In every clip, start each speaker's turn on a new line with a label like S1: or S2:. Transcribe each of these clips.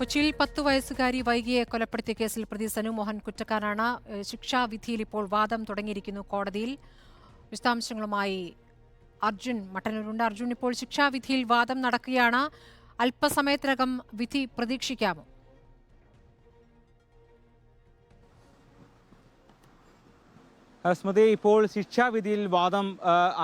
S1: കൊച്ചിയിൽ പത്ത് വയസ്സുകാരി വൈകിയെ കൊലപ്പെടുത്തിയ കേസിൽ പ്രതി സനു മോഹൻ കുറ്റക്കാരാണ് ശിക്ഷാവിധിയിൽ ഇപ്പോൾ വാദം തുടങ്ങിയിരിക്കുന്നു കോടതിയിൽ. വിശദാംശങ്ങളുമായി അർജുൻ മട്ടന്നൂരുണ്ട്. അർജുൻ ഇപ്പോൾ ശിക്ഷാവിധിയിൽ വാദം നടക്കുകയാണ്. അല്പസമയത്തിനകം വിധി പ്രതീക്ഷിക്കാമോ?
S2: സ്മൃതി. ഇപ്പോൾ ശിക്ഷാവിധിയിൽ വാദം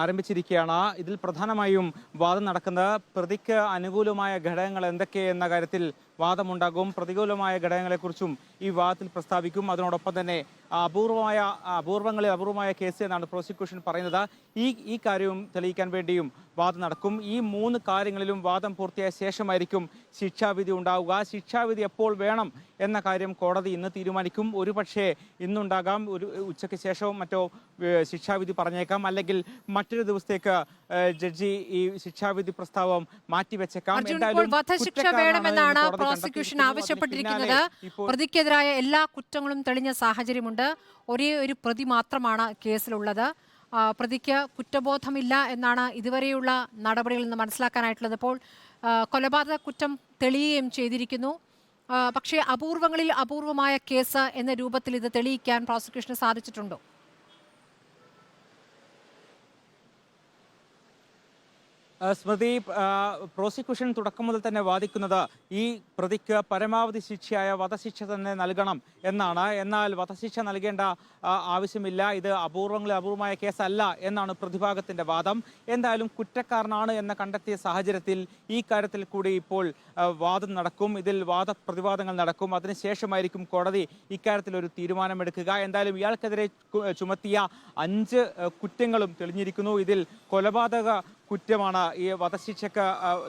S2: ആരംഭിച്ചിരിക്കുകയാണ്. ഇതിൽ പ്രധാനമായും വാദം നടക്കുന്നത് പ്രതിക്ക് അനുകൂലമായ ഘടകങ്ങൾ എന്തൊക്കെ എന്ന കാര്യത്തിൽ വാദമുണ്ടാകും. പ്രതികൂലമായ ഘടകങ്ങളെക്കുറിച്ചും ഈ വാദത്തിൽ പ്രസ്താവിക്കും. അതിനോടൊപ്പം തന്നെ അപൂർവമായ അപൂർവങ്ങളിൽ അപൂർവമായ കേസ് എന്നാണ് പ്രോസിക്യൂഷൻ പറയുന്നത്. ഈ ഈ കാര്യവും തെളിയിക്കാൻ വേണ്ടിയും വാദം നടക്കും. ഈ മൂന്ന് കാര്യങ്ങളിലും വാദം പൂർത്തിയായ ശേഷമായിരിക്കും ശിക്ഷാവിധി ഉണ്ടാവുക. ശിക്ഷാവിധി എപ്പോൾ വേണം എന്ന കാര്യം കോടതി ഇന്ന് തീരുമാനിക്കും. ഒരുപക്ഷേ ഇന്നുണ്ടാകാം. ഒരു ഉച്ചയ്ക്ക് ശേഷവും മറ്റോ ശിക്ഷാവിധി പറഞ്ഞേക്കാം. അല്ലെങ്കിൽ മറ്റൊരു ദിവസത്തേക്ക് ജഡ്ജി ഈ ശിക്ഷാവിധി പ്രസ്താവം മാറ്റിവെച്ചേക്കാം.
S1: വധശിക്ഷ വേണമെന്നാണ് പ്രോസിക്യൂഷൻ ആവശ്യപ്പെട്ടിരിക്കുന്നത്. പ്രതിക്കെതിരായ എല്ലാ കുറ്റങ്ങളും തെളിഞ്ഞ സാഹചര്യമുണ്ട്. ഒരേ ഒരു പ്രതി മാത്രമാണ് കേസിലുള്ളത്. പ്രതിക്ക് കുറ്റബോധമില്ല എന്നാണ് ഇതുവരെയുള്ള നടപടികളിൽ നിന്ന് മനസ്സിലാക്കാനായിട്ടുള്ളത്. ഇപ്പോൾ കൊലപാതക കുറ്റം തെളിയുകയും ചെയ്തിരിക്കുന്നു. പക്ഷേ അപൂർവങ്ങളിൽ അപൂർവമായ കേസ് എന്ന രൂപത്തിൽ ഇത് തെളിയിക്കാൻ പ്രോസിക്യൂഷന് സാധിച്ചിട്ടുണ്ടോ?
S2: സ്മൃതി പ്രോസിക്യൂഷൻ തുടക്കം മുതൽ തന്നെ വാദിക്കുന്നത് ഈ പ്രതിക്ക് പരമാവധി ശിക്ഷയായ വധശിക്ഷ തന്നെ നൽകണം എന്നാണ്. എന്നാൽ വധശിക്ഷ നൽകേണ്ട ആവശ്യമില്ല. ഇത് അപൂർവങ്ങളിൽ അപൂർവമായ കേസല്ല എന്നാണ് പ്രതിഭാഗത്തിന്റെ വാദം. എന്തായാലും കുറ്റക്കാരനാണ് എന്ന് കണ്ടെത്തിയ സാഹചര്യത്തിൽ ഈ കാര്യത്തിൽ കൂടി ഇപ്പോൾ വാദം നടക്കും. ഇതിൽ വാദപ്രതിവാദങ്ങൾ നടക്കും. അതിനുശേഷമായിരിക്കും കോടതി ഇക്കാര്യത്തിൽ ഒരു തീരുമാനമെടുക്കുക. എന്തായാലും ഇയാൾക്കെതിരെ ചുമത്തിയ അഞ്ച് കുറ്റങ്ങളും തെളിഞ്ഞിരിക്കുന്നു. ഇതിൽ കൊലപാതക കുറ്റമാണ് ഈ വധശിക്ഷക്ക്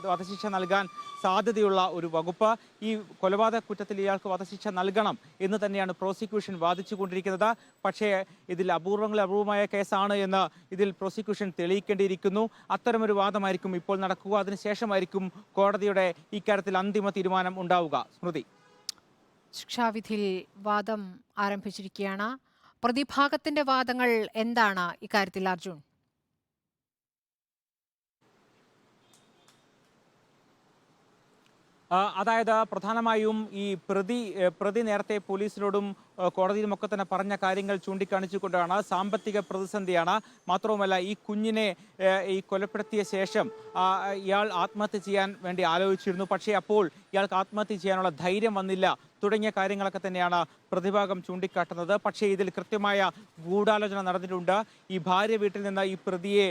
S2: വധശിക്ഷ നൽകാൻ സാധ്യതയുള്ള ഒരു വകുപ്പ്. ഈ കൊലപാതക കുറ്റത്തിൽ ഇയാൾക്ക് വധശിക്ഷ നൽകണം എന്ന് തന്നെയാണ് പ്രോസിക്യൂഷൻ വാദിച്ചുകൊണ്ടിരിക്കുന്നത്. പക്ഷേ ഇതിൽ അപൂർവങ്ങളിൽ അപൂർവമായ കേസാണ് എന്ന് ഇതിൽ പ്രോസിക്യൂഷൻ തെളിയിക്കേണ്ടിയിരിക്കുന്നു. അത്തരമൊരു വാദമായിരിക്കും ഇപ്പോൾ നടക്കുക. അതിനുശേഷമായിരിക്കും കോടതിയുടെ ഇക്കാര്യത്തിൽ അന്തിമ തീരുമാനം ഉണ്ടാവുക. സ്മൃതി.
S1: ശിക്ഷാവിധിയിൽ വാദം ആരംഭിച്ചിരിക്കുകയാണ്. പ്രതിഭാഗത്തിന്റെ വാദങ്ങൾ എന്താണ്? ഇക്കാര്യത്തിൽ അർജുൻ.
S2: അതായത് പ്രധാനമായും ഈ പ്രതി പ്രതി നേരത്തെ പോലീസിനോടും കോടതിയിലുമൊക്കെ തന്നെ പറഞ്ഞ കാര്യങ്ങൾ ചൂണ്ടിക്കാണിച്ചുകൊണ്ടാണ് സാമ്പത്തിക പ്രതിസന്ധിയാണ്. മാത്രവുമല്ല ഈ കുഞ്ഞിനെ ഈ കൊലപ്പെടുത്തിയ ശേഷം ഇയാൾ ആത്മഹത്യ ചെയ്യാൻ വേണ്ടി ആലോചിച്ചിരുന്നു. പക്ഷേ അപ്പോൾ ഇയാൾക്ക് ആത്മഹത്യ ചെയ്യാനുള്ള ധൈര്യം വന്നില്ല. തുടങ്ങിയ കാര്യങ്ങളൊക്കെ തന്നെയാണ് പ്രതിഭാഗം ചൂണ്ടിക്കാട്ടുന്നത്. പക്ഷേ ഇതിൽ കൃത്യമായ ഗൂഢാലോചന നടന്നിട്ടുണ്ട്. ഈ ഭാര്യ വീട്ടിൽ നിന്ന് ഈ പ്രതിയെ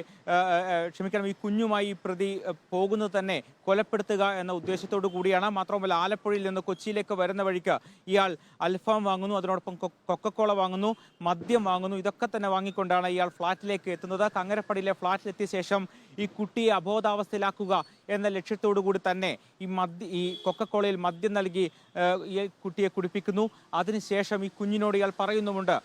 S2: ക്ഷമിക്കണം ഈ കുഞ്ഞുമായി ഈ പ്രതി പോകുന്നത് തന്നെ കൊലപ്പെടുത്തുക എന്ന ഉദ്ദേശത്തോടു കൂടിയാണ്. മാത്രമല്ല ആലപ്പുഴയിൽ നിന്ന് കൊച്ചിയിലേക്ക് വരുന്ന വഴിക്ക് ഇയാൾ അൽഫാം വാങ്ങുന്നു അതിനോടൊപ്പം കൊക്കക്കോള വാങ്ങുന്നു മദ്യം വാങ്ങുന്നു ഇതൊക്കെ തന്നെ വാങ്ങിക്കൊണ്ടാണ് ഇയാൾ ഫ്ളാറ്റിലേക്ക് എത്തുന്നത്. കങ്ങരപ്പടിയിലെ ഫ്ളാറ്റിലെത്തിയ ശേഷം ഈ കുട്ടിയെ അബോധാവസ്ഥയിലാക്കുക എന്ന ലക്ഷ്യത്തോടു കൂടി തന്നെ ഈ മദ്യ ഈ കൊക്കക്കോളയിൽ മദ്യം നൽകി കുട്ടിയെ കുടിപ്പിക്കുന്നു. അതിനുശേഷം ഈ കുഞ്ഞിനോട് ഇയാൾ പറയുന്നുമുണ്ട്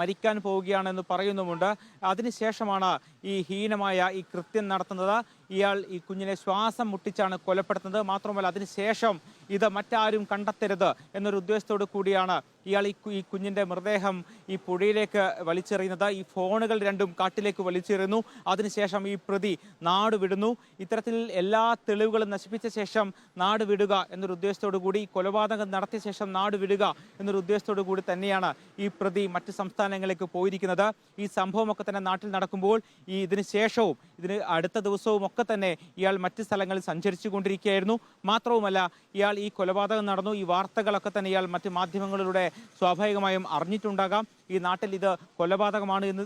S2: മരിക്കാൻ പോവുകയാണെന്ന് പറയുന്നുമുണ്ട്. അതിനുശേഷമാണ് ഈ ഹീനമായ ഈ കൃത്യം നടത്തുന്നത്. ഇയാൾ ഈ കുഞ്ഞിനെ ശ്വാസം മുട്ടിച്ചാണ് കൊലപ്പെടുത്തുന്നത്. മാത്രമല്ല അതിനുശേഷം ഇത് മറ്റാരും കണ്ടെത്തരുത് എന്നൊരു ഉദ്ദേശത്തോടു കൂടിയാണ് ഇയാൾ ഈ ഈ കുഞ്ഞിന്റെ മൃതദേഹം ഈ പുഴയിലേക്ക് വലിച്ചെറിയുന്നത്. ഈ ഫോണുകൾ രണ്ടും കാട്ടിലേക്ക് വലിച്ചെറിയുന്നു. അതിനുശേഷം ഈ പ്രതി നാട് വിടുന്നു. ഇത്തരത്തിൽ എല്ലാ തെളിവുകളും നശിപ്പിച്ച ശേഷം നാട് വിടുക എന്നൊരു ഉദ്ദേശത്തോടു കൂടി കൊലപാതകം നടത്തിയ ശേഷം നാട് വിടുക എന്നൊരു ഉദ്ദേശത്തോടു കൂടി തന്നെയാണ് ഈ പ്രതി മറ്റ് സംസ്ഥാനങ്ങളിലേക്ക് പോയിരിക്കുന്നത്. ഈ സംഭവമൊക്കെ തന്നെ നാട്ടിൽ നടക്കുമ്പോൾ ഈ ഇതിന് ശേഷവും ഇതിന് അടുത്ത ദിവസവും ഒക്കെ തന്നെ ഇയാൾ മറ്റ് സ്ഥലങ്ങളിൽ സഞ്ചരിച്ചു കൊണ്ടിരിക്കുകയായിരുന്നു മാത്രവുമല്ല ഇയാൾ ഈ കൊലപാതകം നടന്നു. ഈ വാർത്തകളൊക്കെ തന്നെ ഇയാൾ മറ്റ് മാധ്യമങ്ങളിലൂടെ സ്വാഭാവികമായും അറിഞ്ഞിട്ടുണ്ടാകാം. ഈ നാട്ടിൽ ഇത് കൊലപാതകമാണ് എന്ന്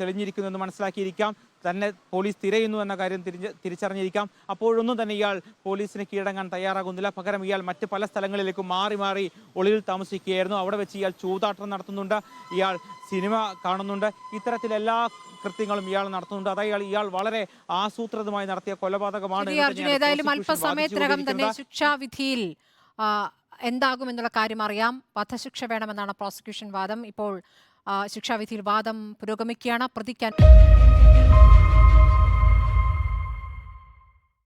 S2: തെളിഞ്ഞിരിക്കുന്നു എന്ന് മനസ്സിലാക്കിയിരിക്കാം. തന്നെ പോലീസ് തിരയുന്നു എന്ന കാര്യം തിരിഞ്ഞ് തിരിച്ചറിഞ്ഞിരിക്കാം. അപ്പോഴൊന്നും തന്നെ ഇയാൾ പോലീസിന് കീഴടങ്ങാൻ തയ്യാറാകുന്നില്ല. പകരം ഇയാൾ മറ്റ് പല സ്ഥലങ്ങളിലേക്കും മാറി മാറി ഒളിവിൽ താമസിക്കുകയായിരുന്നു. അവിടെ വെച്ച് ഇയാൾ ചൂതാട്ടം നടത്തുന്നുണ്ട്. ഇയാൾ സിനിമ കാണുന്നുണ്ട്. ഇത്തരത്തിൽ എല്ലാ കൃത്യങ്ങളും ഇയാൾ നടത്തുന്നുണ്ട്. അതായത് ഇയാൾ ഇയാൾ വളരെ ആസൂത്രിതമായി നടത്തിയ കൊലപാതകമാണ്
S1: ഏതായാലും അല്പസമയത്തിനകം തന്നെ. ശിക്ഷാവിധിയിൽ എന്താകുമെന്നുള്ള കാര്യം അറിയാം. വധശിക്ഷ വേണമെന്നാണ് പ്രോസിക്യൂഷൻ വാദം. ഇപ്പോൾ ശിക്ഷാവിധിയിൽ വാദം പുരോഗമിക്കുകയാണ്. പ്രതിക്കാൻ